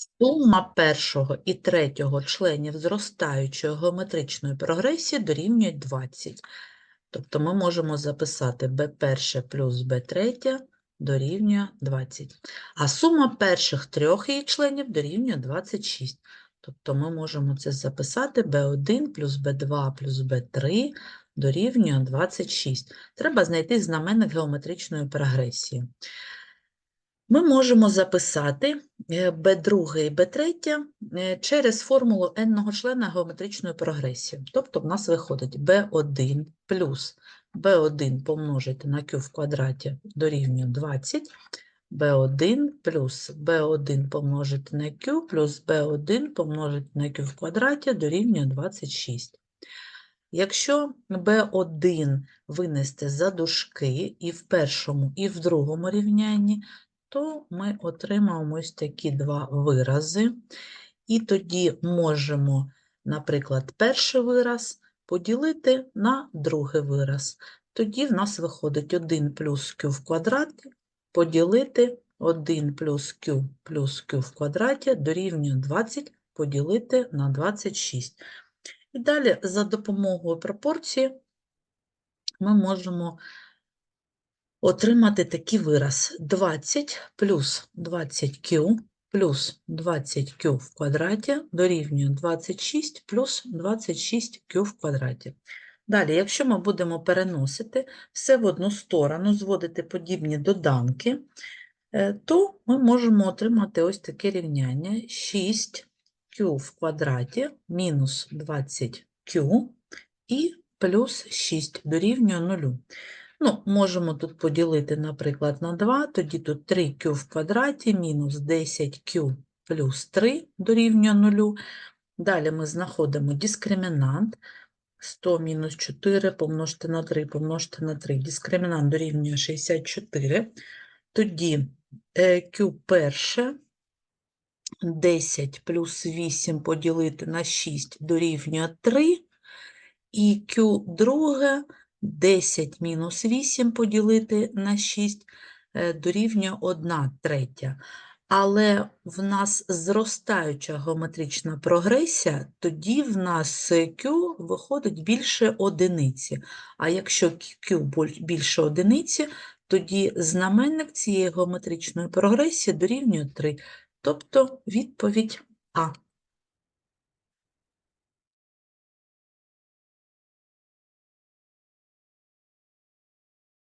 Сума першого і третього членів зростаючої геометричної прогресії дорівнює 20. Тобто ми можемо записати b1 плюс b3 дорівнює 20. А сума перших трьох її членів дорівнює 26. Тобто ми можемо це записати b1 плюс b2 плюс b3 дорівнює 26. Треба знайти знаменник геометричної прогресії. Ми можемо записати е, b2 і b3 е, через формулу n-го члена геометричної прогресії. Тобто в нас виходить b1 плюс b1 помножити на q в квадраті дорівнює 20, b1 плюс b1 помножити на q плюс b1 помножити на q в квадраті дорівнює 26. Якщо b1 винести за дужки і в першому, і в другому рівнянні, то ми отримаємо ось такі два вирази. І тоді можемо, наприклад, перший вираз поділити на другий вираз. Тоді в нас виходить 1 плюс q в квадраті поділити 1 плюс q плюс q в квадраті дорівнює 20 поділити на 26. І далі за допомогою пропорції ми можемо отримати такий вираз 20 плюс 20q плюс 20q в квадраті дорівнює 26 плюс 26q в квадраті. Далі, якщо ми будемо переносити все в одну сторону, зводити подібні доданки, е, то ми можемо отримати ось таке рівняння 6q в квадраті мінус 20q і плюс 6 дорівнює 0. Ну, можемо тут поділити, наприклад, на 2, тоді тут 3q в квадраті мінус 10q плюс 3 дорівнює 0. Далі ми знаходимо дискримінант. 100 мінус 4 помножити на 3 помножити на 3. Дискримінант дорівнює 64. Тоді е, q перше 10 плюс 8 поділити на 6 дорівнює 3. І q друге 10 мінус 8 поділити на 6 е, дорівнює 1 третя. Але в нас зростаюча геометрична прогресія, тоді в нас Q виходить більше одиниці. А якщо Q більше одиниці, тоді знаменник цієї геометричної прогресії дорівнює 3. Тобто відповідь А.